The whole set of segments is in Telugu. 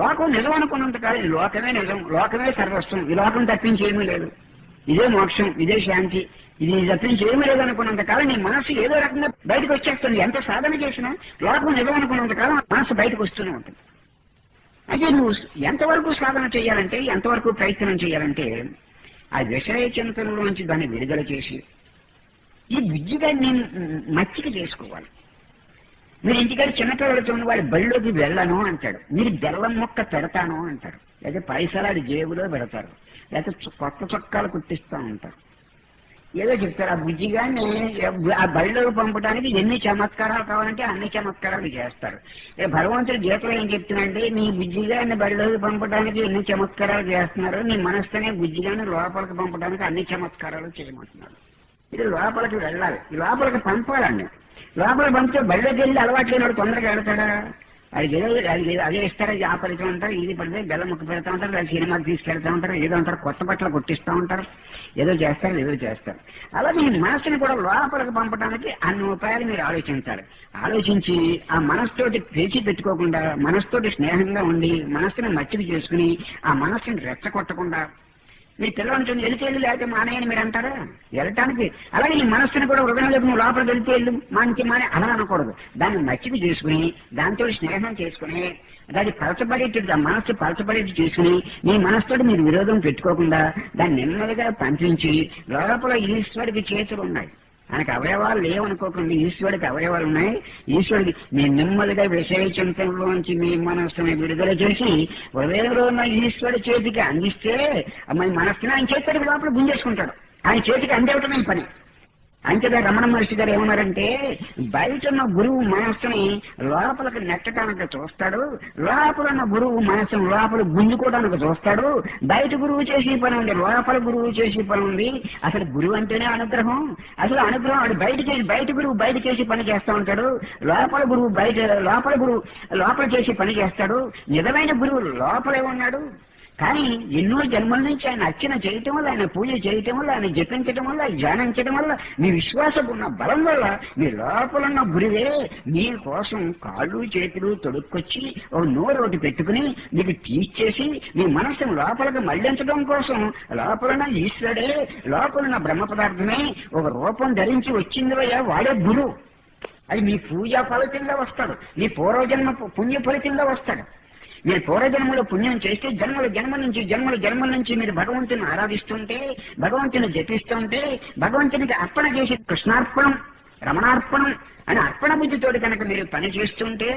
లోకం నిజం అనుకున్నంత ఈ లోకమే నిజం లోకమే సర్వస్వం ఈ లోకం తప్పించి ఏమీ లేదు. ఇదే మోక్షం ఇదే శాంతి ఇది తప్పించి ఏమీ లేదు అనుకున్నంత కాలం నీ మనసు ఏదో రకంగా బయటకు వచ్చేస్తుంది. ఎంత సాధన చేసినా లోకం నిజం అనుకున్నంత కాలం మనసు బయటకు వస్తూనే ఉంటుంది. అయితే నువ్వు ఎంతవరకు సాధన చేయాలంటే ఎంతవరకు ప్రయత్నం చేయాలంటే ఆ విషయ చింతనలోంచి దాన్ని విడుదల చేసి ఈ విద్యగా నేను మచ్చిక చేసుకోవాలి. మీరు ఇంటికాడ చిన్నపిల్లలు ఉన్న వాడి బడిలోకి వెళ్ళను అంటాడు. మీరు బెల్లం మొక్క పెడతాను అంటారు లేదా పైసలాడి జేబులో పెడతారు. లేకపోతే కొత్త చొక్కాలు కుట్టిస్తూ ఉంటారు. ఏదో చెప్తారు ఆ బుజ్జిగాన్ని ఆ బడిలోకి పంపడానికి ఎన్ని చమత్కారాలు కావాలంటే అన్ని చమత్కారాలు చేస్తారు. ఏ భగవంతుడు గీతలో ఏం చెప్తున్నాడంటే నీ బుజ్జిగాన్ని బడిలోకి పంపడానికి ఎన్ని చమత్కారాలు చేస్తున్నారు నీ మనస్తనే బుజ్జిగాన్ని లోపలికి పంపడానికి అన్ని చమత్కారాలు చేయమంటున్నారు. ఇది లోపలికి వెళ్ళాలి. లోపలికి పంపాలండి. లోపల పంపితే బయటకు వెళ్ళి అలవాటు లేనివాడు తొందరగా వెళ్తాడా? అది ఏదో అదే ఇస్తారా? ఇది ఆపరితం ఉంటారు ఇది పడితే బెల్లం ముక్క పెడతా ఉంటారు లేదా సినిమాకి తీసుకెళ్తా ఉంటారు ఏదో అంటారు కొత్త బట్టలు కొట్టిస్తూ ఉంటారు ఏదో చేస్తారు ఏదో చేస్తారు. అలాగే మీ మనసుని కూడా లోపలికి పంపడానికి అన్ని ఉపాయాలు మీరు ఆలోచించాలి. ఆలోచించి ఆ మనస్సుతోటి పేచి పెట్టుకోకుండా మనస్సుతోటి స్నేహంగా ఉండి మనసుని మచ్చిక చేసుకుని ఆ మనసుని రెచ్చగొట్టకుండా మీ చూడండి వెళితే వెళ్ళు లేకపోతే మానేయని మీరు అంటారా? వెళ్ళటానికి. అలాగే నీ మనస్సుని కూడా హృదయంలోకి నువ్వు లోపలికి వెళ్తే వెళ్ళు. మానికి మానే అలా అనకూడదు. దాన్ని మచ్చిక చేసుకుని దాంతో స్నేహం చేసుకుని దాన్ని పలచబడేట్టు ఆ మనస్సు పలచబడేట్టు చేసుకుని మీ మనస్సుతో మీరు విరోధం పెట్టుకోకుండా దాన్ని నెమ్మదిగా పంపించి లోపల ఈశ్వరుడికి చేతులు ఉన్నాయి. ఆయనకు అవయవాలు లేవనుకోకండి. ఈశ్వరుడికి అవయవాలు ఉన్నాయి? ఈశ్వరుడికి మీ నెమ్మదిగా విషయ చింతనలోంచి మీ మనస్సుని విడుదల చేసి హృదయంలో ఉన్న ఈశ్వరుడి చేతికి అందిస్తే మన మనస్సుని ఆయన చేస్తాడు లోపల గుంజేసుకుంటాడు. ఆయన చేతికి అందేవటమే పని. అంతేగా రమణ మహర్షి గారు ఏమన్నారంటే బయట ఉన్న గురువు మనస్సుని లోపలికి నెట్టడానికి చూస్తాడు లోపల ఉన్న గురువు మనస్సును లోపల గుంజుకోవడానికి చూస్తాడు బయట గురువు చేసే పని ఉంది లోపల గురువు చేసే పని ఉంది. అసలు గురువు అంటేనే అనుగ్రహం. అసలు అనుగ్రహం వాడు బయట చేసి బయట గురువు బయట చేసి పని చేస్తూ ఉంటాడు లోపల గురువు బయట లోపల గురువు లోపల చేసి పని చేస్తాడు. నిజమైన గురువు లోపలే ఉన్నాడు. కానీ ఎన్నో జన్మల నుంచి ఆయన అర్చన చేయటం వల్ల ఆయన పూజ చేయటం వల్ల ఆయన జపించటం వల్ల ధ్యానించడం వల్ల మీ విశ్వాసం ఉన్న బలం వల్ల మీ లోపలున్న గురివే గురువే మీ కోసం కాళ్ళు చేతులు తొడుక్కొచ్చి ఓ నోరు ఒకటి పెట్టుకుని మీకు టీచ్ చేసి మీ మనసును లోపలికి మళ్ళించడం కోసం లోపలున్న ఈశ్వరుడే లోపలున్న బ్రహ్మ పదార్థమే ఒక రూపం ధరించి వచ్చిందివయ్యా వాడే గురువు అది మీ పూజా ఫలితంగా వస్తాడు మీ పూర్వజన్మ పుణ్య ఫలితంగా వస్తాడు. మీరు పూర్వజన్మలో పుణ్యం చేస్తే జన్మల జన్మ నుంచి జన్మల జన్మ నుంచి మీరు భగవంతుని ఆరాధిస్తుంటే భగవంతుని జపిస్తుంటే భగవంతునికి అర్పణ చేసి కృష్ణార్పణం రమణార్పణం అని అర్పణ బుద్ధితోటి కనుక మీరు పని చేస్తుంటే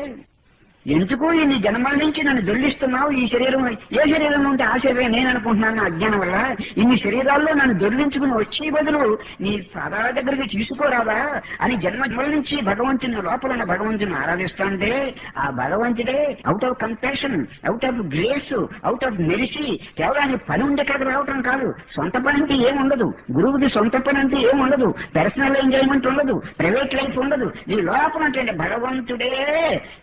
ఎందుకు ఇన్ని జన్మల నుంచి నన్ను దొల్లిస్తున్నావు ఈ శరీరం ఏ శరీరం ఉంటే ఆ శరీరం నేను అనుకుంటున్నాను అజ్ఞానం వల్ల? ఇన్ని శరీరాల్లో నన్ను దొర్లించుకుని వచ్చే బదులు నీ పాదాల దగ్గరికి తీసుకోరాదా అని జన్మ జన్మల నుంచి భగవంతుని లోపల ఉన్న భగవంతుని ఆరాధిస్తుంటే ఆ భగవంతుడే out of compassion out of grace out of mercy కేవలం పని ఉండే కదా రావటం కాదు. సొంత పని అంటే ఏం ఉండదు. గురువుకి సొంత పని అంటే ఏం ఉండదు. పర్సనల్ ఎంజాయ్మెంట్ ఉండదు. ప్రైవేట్ లైఫ్ ఉండదు. నీ లోపల అంటే భగవంతుడే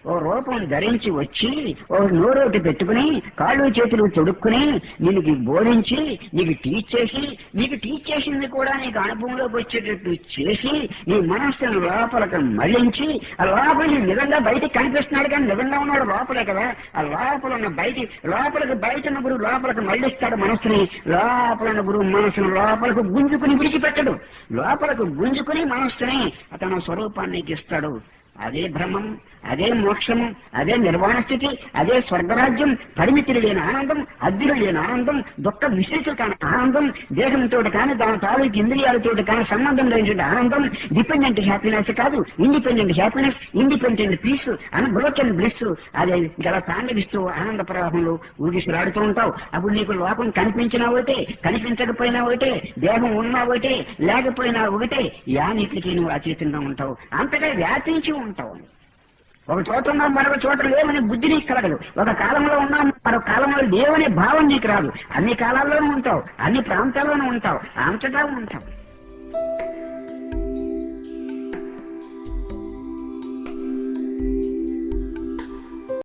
ఓ రూపం ధరించి వచ్చి ఓ నోరోటి పెట్టుకుని కాళ్ళు చేతులు తొడుక్కుని నీకు బోధించి నీకు టీచ్ చేసి నీకు టీచ్ చేసింది కూడా నీకు అనుభవంలోకి వచ్చేటట్టు చేసి నీ మనస్సును లోపలకు మళ్ళించి ఆ లోపల నిజంగా బయటికి కనిపిస్తున్నాడు కానీ నిజంగా ఉన్నాడు లోపలే కదా. ఆ లోపల ఉన్న బయట లోపలికి బయట ఉన్న గురువు లోపలికి మళ్ళిస్తాడు మనస్సుని. లోపల ఉన్న గురువు మనస్సును లోపలకు గుంజుకుని విడిచిపెట్టడు. లోపలకు గుంజుకుని మనస్సుని అతను స్వరూపాన్ని ఇస్తాడు. అదే బ్రహ్మం అదే మోక్షము అదే నిర్వాణ స్థితి అదే స్వర్గరాజ్యం పరిమితులు లేని ఆనందం అద్దులు లేని ఆనందం దుఃఖ విశేషులు కాని ఆనందం దేహంతో కానీ దాని తాలూకు ఇంద్రియాలతో కానీ సంబంధం లేని ఆనందం డిపెండెంట్ హ్యాపీనెస్ కాదు. Independent happiness independent peace unbroken bliss. అదే గల తాండవిస్తూ ఆనంద ప్రవాహంలో ఊగిసిరాడుతూ ఉంటావు. అప్పుడు నీకు లోకం కనిపించినా ఒకటే కనిపించకపోయినా ఒకటే దేహం ఉన్నా ఒకటే లేకపోయినా ఒకటే యానిటికి నువ్వు అతీతంగా ఉంటావు. అంతగా వ్యాపించి ఉంటావు. ఒక చోట ఉన్నాం మరొక చోట లేవని బుద్ధి నీకు కలగదు. ఒక కాలంలో ఉన్నాం మరొక కాలంలో లేవనే భావం నీకు రాదు. అన్ని కాలాల్లోనూ ఉంటావు అన్ని ప్రాంతాల్లోనూ ఉంటావు అంతటా ఉంటావు.